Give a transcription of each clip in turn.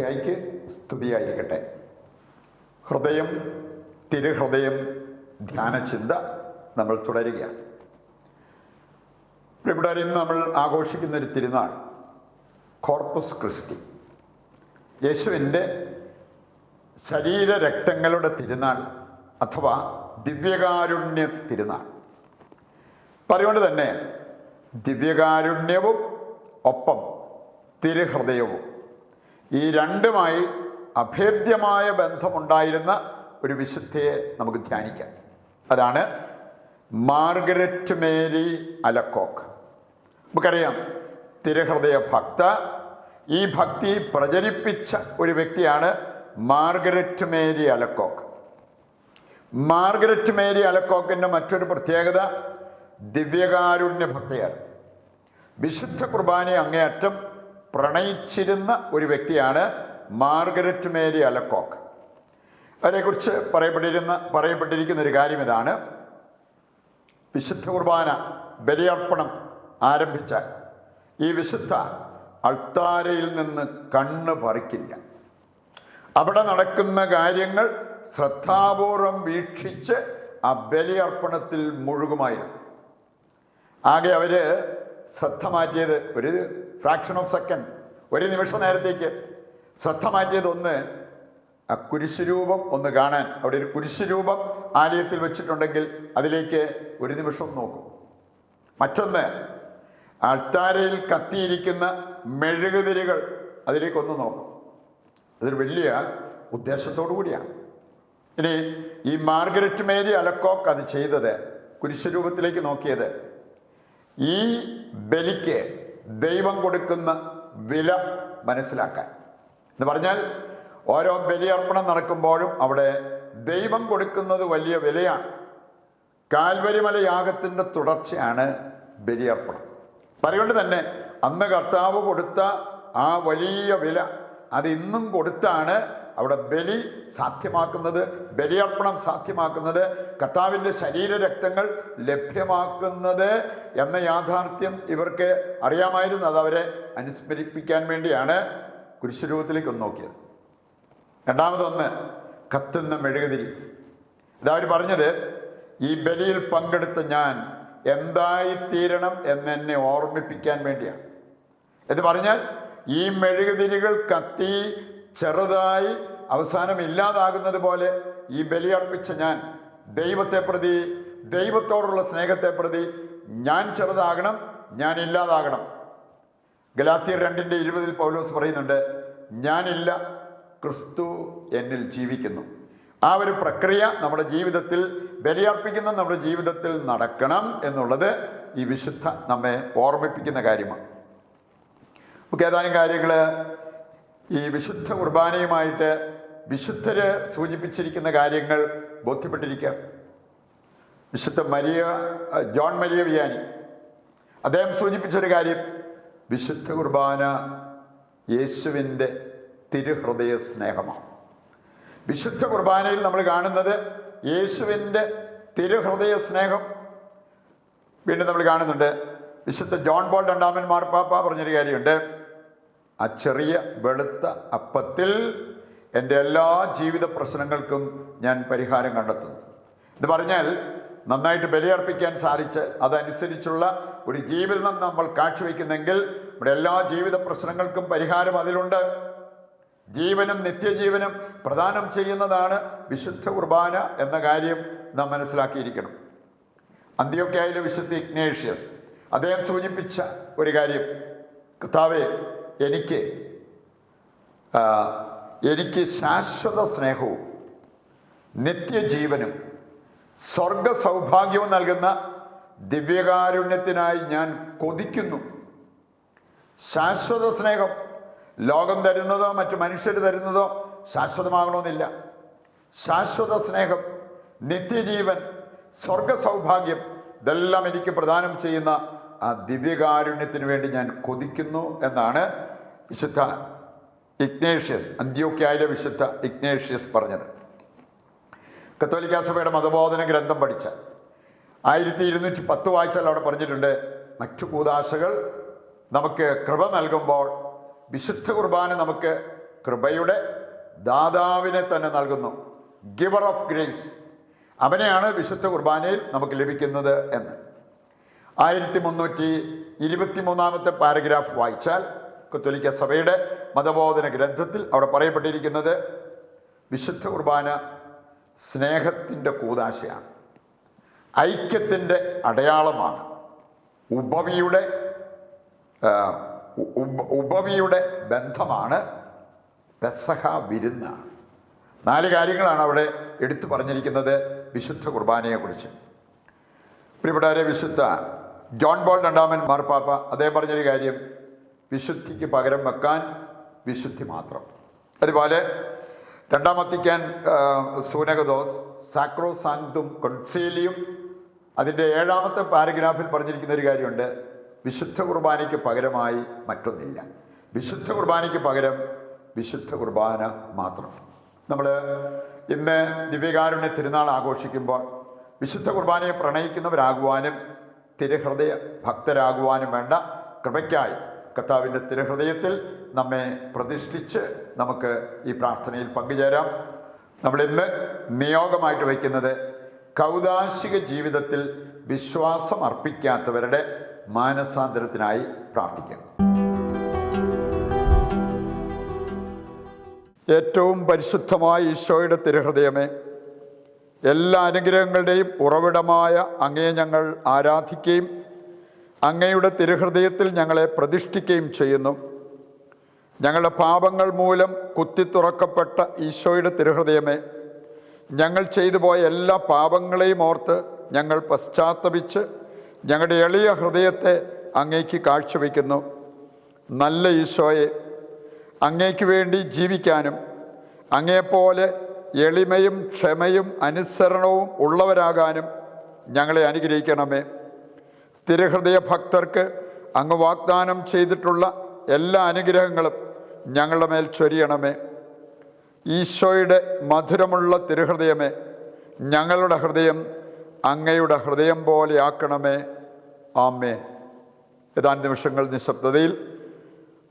ഈശോമിശിഹായ്ക്ക് സ്തുതിയായിരിക്കട്ടെ. ഹൃദയം തിരുഹൃദയം ധ്യാനചിന്ത നമ്മൾ തുടരുകയാണ്. ഇവിടെ ഇന്ന് നമ്മൾ ആഘോഷിക്കുന്ന ഒരു തിരുനാൾ കോർപ്പസ് ക്രിസ്തി. യേശുവിന്റെ ശരീരരക്തങ്ങളുടെ തിരുനാൾ അഥവാ ദിവ്യകാരുണ്യ തിരുനാൾ. പറയുകൊണ്ട് തന്നെ ദിവ്യകാരുണ്യവും ഒപ്പം തിരുഹൃദയവും ഈ രണ്ടുമായി അഭേദ്യമായ ബന്ധമുണ്ടായിരുന്ന ഒരു വിശുദ്ധയെ നമുക്ക് ധ്യാനിക്കാം. അതാണ് മാർഗരറ്റ് മേരി അലക്കോക്ക്. നമുക്കറിയാം തിരുഹൃദയ ഭക്ത ഈ ഭക്തി പ്രചരിപ്പിച്ച ഒരു വ്യക്തിയാണ് Margaret Mary Alacoque. Margaret Mary അലക്കോക്കിന്റെ മറ്റൊരു പ്രത്യേകത ദിവ്യകാരുണ്യ ഭക്തയാണ് വിശുദ്ധ കുർബാനയെ അങ്ങേയറ്റം പ്രണയിച്ചിരുന്ന ഒരു വ്യക്തിയാണ് മാർഗരറ്റ് മേരി അലക്കോക്ക്. അവരെക്കുറിച്ച് പറയപ്പെട്ടിരുന്ന പറയപ്പെട്ടിരിക്കുന്ന ഒരു കാര്യം ഇതാണ്. വിശുദ്ധ കുർബാന ബലിയർപ്പണം ആരംഭിച്ച ഈ വിശുദ്ധ അൾത്താരയിൽ നിന്ന് കണ്ണ് പറിക്കില്ല. അവിടെ നടക്കുന്ന കാര്യങ്ങൾ ശ്രദ്ധാപൂർവം വീക്ഷിച്ച് ആ ബലിയർപ്പണത്തിൽ മുഴുകുമായിരുന്നു. ആകെ അവർ ശ്രദ്ധ മാറ്റിയത് ഒരു ഫ്രാക്ഷൻ ഓഫ് സെക്കൻഡ് ഒരു നിമിഷ നേരത്തേക്ക്. ശ്രദ്ധ മാറ്റിയത് ഒന്ന്. ആ കുരിശുരൂപം ഒന്ന് കാണാൻ. അവിടെ ഒരു കുരിശുരൂപം ആലയത്തിൽ വെച്ചിട്ടുണ്ടെങ്കിൽ അതിലേക്ക് ഒരു നിമിഷം നോക്കും. മറ്റൊന്ന്. അൾത്താരയിൽ കത്തിയിരിക്കുന്ന മെഴുകുതിരികൾ അതിലേക്കൊന്ന് നോക്കും. അതൊരു വലിയ ഉദ്ദേശത്തോടു കൂടിയാണ്. ഇനി ഈ മാർഗരറ്റ് മേരി അലക്കോക്ക് അത് ചെയ്തത് കുരിശുരൂപത്തിലേക്ക് നോക്കിയത്. ഈ ബലിക്ക് ദൈവം കൊടുക്കുന്ന വില മനസ്സിലാക്കാൻ. എന്ന് പറഞ്ഞാൽ ഓരോ ബലിയർപ്പണം നടക്കുമ്പോഴും അവിടെ ദൈവം കൊടുക്കുന്നത് വലിയ വിലയാണ്. കാൽവരിമല യാഗത്തിന്റെ തുടർച്ചയാണ് ബലിയർപ്പണം. പറയുകൊണ്ട് തന്നെ അന്ന് കർത്താവ് കൊടുത്ത ആ വലിയ വില അത് ഇന്നും കൊടുത്താണ് അവിടെ ബലി സാധ്യമാക്കുന്നത് ബലിയർപ്പണം സാധ്യമാക്കുന്നത് കർത്താവിന്റെ ശരീരരക്തങ്ങൾ ലഭ്യമാക്കുന്നത് എന്ന യാഥാർത്ഥ്യം ഇവർക്ക് അറിയാമായിരുന്നു. അത് അവരെ അനുസ്മരിപ്പിക്കാൻ വേണ്ടിയാണ് കുരിശുരൂപത്തിലേക്ക് ഒന്ന് നോക്കിയത്. രണ്ടാമതൊന്ന് കത്തുന്ന മെഴുകുതിരി. ഇതവർ പറഞ്ഞത് ഈ ബലിയിൽ പങ്കെടുത്ത ഞാൻ എന്തായിത്തീരണം എന്നെന്നെ ഓർമ്മിപ്പിക്കാൻ വേണ്ടിയാണ്. എന്ന് പറഞ്ഞാൽ ഈ മെഴുകുതിരികൾ കത്തി ചെറുതായി അവസാനം ഇല്ലാതാകുന്നത് പോലെ ഈ ബലിയർപ്പിച്ച ഞാൻ ദൈവത്തെ പ്രതി ദൈവത്തോടുള്ള സ്നേഹത്തെ പ്രതി ഞാൻ ചെറുതാകണം ഞാൻ ഇല്ലാതാകണം. ഗലാത്തിയർ രണ്ടിന്റെ ഇരുപതിൽ പൗലോസ് പറയുന്നുണ്ട് ഞാനില്ല ക്രിസ്തു എന്നിൽ ജീവിക്കുന്നു. ആ ഒരു പ്രക്രിയ നമ്മുടെ ജീവിതത്തിൽ ബലിയർപ്പിക്കുന്ന നമ്മുടെ ജീവിതത്തിൽ നടക്കണം എന്നുള്ളത് ഈ വിശുദ്ധ നമ്മെ ഓർമ്മിപ്പിക്കുന്ന കാര്യമാണ്. നമുക്ക് ഏതാനും കാര്യങ്ങൾ ഈ വിശുദ്ധ കുർബാനയുമായിട്ട് വിശുദ്ധര് സൂചിപ്പിച്ചിരിക്കുന്ന കാര്യങ്ങൾ ബോധ്യപ്പെട്ടിരിക്കുക വിശുദ്ധ മരിയ ജോൺ മരിയ വിയാനി. അദ്ദേഹം സൂചിപ്പിച്ചൊരു കാര്യം. വിശുദ്ധ കുർബാന യേശുവിന്റെ തിരുഹൃദയ സ്നേഹമാണ്. വിശുദ്ധ കുർബാനയിൽ നമ്മൾ കാണുന്നത് യേശുവിന്റെ തിരുഹൃദയ സ്നേഹം. വീണ്ടും നമ്മൾ കാണുന്നുണ്ട് വിശുദ്ധ ജോൺ ബോൾ രണ്ടാമൻ മാർപ്പാപ്പ പറഞ്ഞൊരു കാര്യമുണ്ട്. ആ ചെറിയ വെളുത്ത അപ്പത്തിൽ എന്റെ എല്ലാ ജീവിത പ്രശ്നങ്ങൾക്കും ഞാൻ പരിഹാരം കണ്ടെത്തുന്നു. എന്ന് പറഞ്ഞാൽ നന്നായിട്ട് ബലിയർപ്പിക്കാൻ സാധിച്ച് അതനുസരിച്ചുള്ള ഒരു ജീവിതം നമ്മൾ കാഴ്ചവെക്കുന്നെങ്കിൽ നമ്മുടെ എല്ലാ ജീവിത പ്രശ്നങ്ങൾക്കും പരിഹാരം അതിലുണ്ട്. ജീവനും നിത്യജീവനും പ്രദാനം ചെയ്യുന്നതാണ് വിശുദ്ധ കുർബാന എന്ന കാര്യം നാം മനസ്സിലാക്കിയിരിക്കണം. അന്ത്യോക്കായാലും വിശുദ്ധ ഇഗ്നേഷ്യസ് അദ്ദേഹം സൂചിപ്പിച്ച ഒരു കാര്യം. കർത്താവെ എനിക്ക് എനിക്ക് ശാശ്വത സ്നേഹവും നിത്യജീവനും സ്വർഗ സൗഭാഗ്യവും നൽകുന്ന ദിവ്യകാരുണ്യത്തിനായി ഞാൻ കൊതിക്കുന്നു. ശാശ്വത സ്നേഹം ലോകം തരുന്നതോ മറ്റു മനുഷ്യർ തരുന്നതോ ശാശ്വതമാകണമെന്നില്ല. ശാശ്വത സ്നേഹം നിത്യജീവൻ സ്വർഗ സൗഭാഗ്യം ഇതെല്ലാം എനിക്ക് പ്രദാനം ചെയ്യുന്ന ആ ദിവ്യകാരുണ്യത്തിന് വേണ്ടി ഞാൻ കൊതിക്കുന്നു എന്നാണ് വിശുദ്ധ ഇഗ്നേഷ്യസ് അന്ത്യോക്യായിലെ വിശുദ്ധ ഇഗ്നേഷ്യസ് പറഞ്ഞത്. കത്തോലിക്ക സഭയുടെ മതബോധന ഗ്രന്ഥം പഠിച്ച ആയിരത്തി ഇരുന്നൂറ്റി പത്ത് വായിച്ചാൽ അവിടെ പറഞ്ഞിട്ടുണ്ട് മറ്റു കൂതാശകൾ നമുക്ക് കൃപ നൽകുമ്പോൾ വിശുദ്ധ കുർബാന നമുക്ക് കൃപയുടെ ദാതാവിനെ തന്നെ നൽകുന്നു. ഗിവർ ഓഫ് ഗ്രേസ് അവനെയാണ് വിശുദ്ധ കുർബാനയിൽ നമുക്ക് ലഭിക്കുന്നത് എന്ന്. ആയിരത്തി മുന്നൂറ്റി ഇരുപത്തി മൂന്നാമത്തെ പാരഗ്രാഫ് വായിച്ചാൽ കത്തോലിക്ക സഭയുടെ മതബോധന ഗ്രന്ഥത്തിൽ അവിടെ പറയപ്പെട്ടിരിക്കുന്നത് വിശുദ്ധ കുർബാന സ്നേഹത്തിന്റെ കൂതാശയാണ്. ഐക്യത്തിന്റെ അടയാളമാണ്. ഉപവിയുടെ ഉപവിയുടെ ബന്ധമാണ് പെസഹ വിരുന്ന. നാല് കാര്യങ്ങളാണ് അവിടെ എടുത്തു പറഞ്ഞിരിക്കുന്നത് വിശുദ്ധ കുർബാനയെക്കുറിച്ച്. പ്രിയപ്പെട്ടവരെ വിശുദ്ധ ജോൺ ബോൾ രണ്ടാമൻ മാർപ്പാപ്പ അദ്ദേഹം പറഞ്ഞൊരു കാര്യം വിശുദ്ധിക്ക് പകരം വെക്കാൻ വിശുദ്ധി മാത്രം. അതുപോലെ രണ്ടാമത്തിക്കാൻ സൂനകദോസ് സാക്രോ സാങ്തും കൊൺസേലിയും അതിന്റെ ഏഴാമത്തെ പാരഗ്രാഫിൽ പറഞ്ഞിരിക്കുന്ന ഒരു കാര്യമുണ്ട്. വിശുദ്ധ കുർബാനയ്ക്ക് പകരമായി മറ്റൊന്നില്ല. വിശുദ്ധ കുർബാനയ്ക്ക് പകരം വിശുദ്ധ കുർബാന മാത്രം. നമ്മൾ ഇന്ന് ദിവ്യകാരുണ്യ തിരുനാൾ ആഘോഷിക്കുമ്പോൾ വിശുദ്ധ കുർബാനയെ പ്രണയിക്കുന്നവരാകുവാനും തിരുഹൃദയ ഭക്തരാകുവാനും വേണ്ട കൃപയ്ക്കായി കർത്താവിന്റെ തിരുഹൃദയത്തിൽ നമ്മെ പ്രതിഷ്ഠിച്ച് നമുക്ക് ഈ പ്രാർത്ഥനയിൽ പങ്കുചേരാം. നമ്മൾ ഇന്ന് നിയോഗമായിട്ട് വയ്ക്കുന്നത് കൗതാശിക ജീവിതത്തിൽ വിശ്വാസം അർപ്പിക്കാത്തവരുടെ മാനസാന്തരത്തിനായി പ്രാർത്ഥിക്കാം. ഏറ്റവും പരിശുദ്ധമായ ഈശോയുടെ തിരുഹൃദയമേ എല്ലാ അനുഗ്രഹങ്ങളുടെയും ഉറവിടമായ അങ്ങയെ ഞങ്ങൾ ആരാധിക്കുകയും അങ്ങയുടെ തിരുഹൃദയത്തിൽ ഞങ്ങളെ പ്രതിഷ്ഠിക്കുകയും ചെയ്യുന്നു. ഞങ്ങളുടെ പാപങ്ങൾ മൂലം കുത്തി തുറക്കപ്പെട്ട ഈശോയുടെ തിരുഹൃദയമേ ഞങ്ങൾ ചെയ്തു പോയ എല്ലാ പാപങ്ങളെയും ഓർത്ത് ഞങ്ങൾ പശ്ചാത്തപിച്ച് ഞങ്ങളുടെ എളിയ ഹൃദയത്തെ അങ്ങേക്ക് കാഴ്ചവെക്കുന്നു. നല്ല ഈശോയെ അങ്ങേക്ക് വേണ്ടി ജീവിക്കാനും അങ്ങേപ്പോലെ എളിമയും ക്ഷമയും അനുസരണവും ഉള്ളവരാകാനും ഞങ്ങളെ അനുഗ്രഹിക്കണമേ. തിരുഹൃദയ ഭക്തർക്ക് അങ്ങ് വാഗ്ദാനം ചെയ്തിട്ടുള്ള എല്ലാ അനുഗ്രഹങ്ങളും ഞങ്ങളുടെ മേൽ ചൊരിയണമേ. ഈശോയുടെ മധുരമുള്ള തിരുഹൃദയമേ ഞങ്ങളുടെ ഹൃദയം അങ്ങയുടെ ഹൃദയം പോലെ ആക്കണമേ. ആമേ ഏതാനും നിമിഷങ്ങൾ നിശബ്ദതയിൽ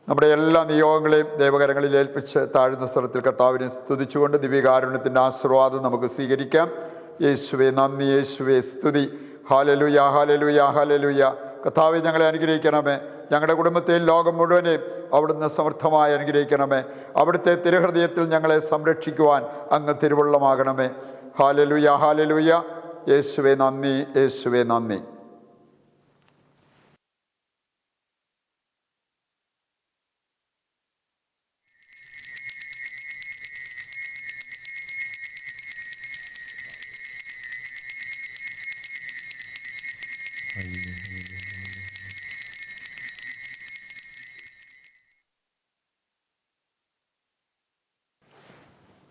നമ്മുടെ എല്ലാ നിയോഗങ്ങളെയും ദൈവകരങ്ങളിൽ ഏൽപ്പിച്ച് താഴ്ന്ന സ്ഥലത്തിൽ കർത്താവിനെ സ്തുതിച്ചുകൊണ്ട് ദിവ്യകാരുണ്യത്തിന്റെ ആശീർവാദം നമുക്ക് സ്വീകരിക്കാം. യേശുവെ നന്ദി യേശുവെ സ്തുതി. ഹാലലുയ ഹാലലുയ ഹാലലുയ കർത്താവെ ഞങ്ങളെ അനുഗ്രഹിക്കണമേ. ഞങ്ങളുടെ കുടുംബത്തെയും ലോകം മുഴുവനെയും അവിടുന്ന് സമർത്ഥമായി അനുഗ്രഹിക്കണമേ. അവിടുത്തെ തിരുഹൃദയത്തിൽ ഞങ്ങളെ സംരക്ഷിക്കുവാൻ അങ്ങ് തിരുവള്ളമാകണമേ. ഹാലലുയ ഹാലലുയ യേശുവേ നന്ദി യേശുവേ നന്ദി.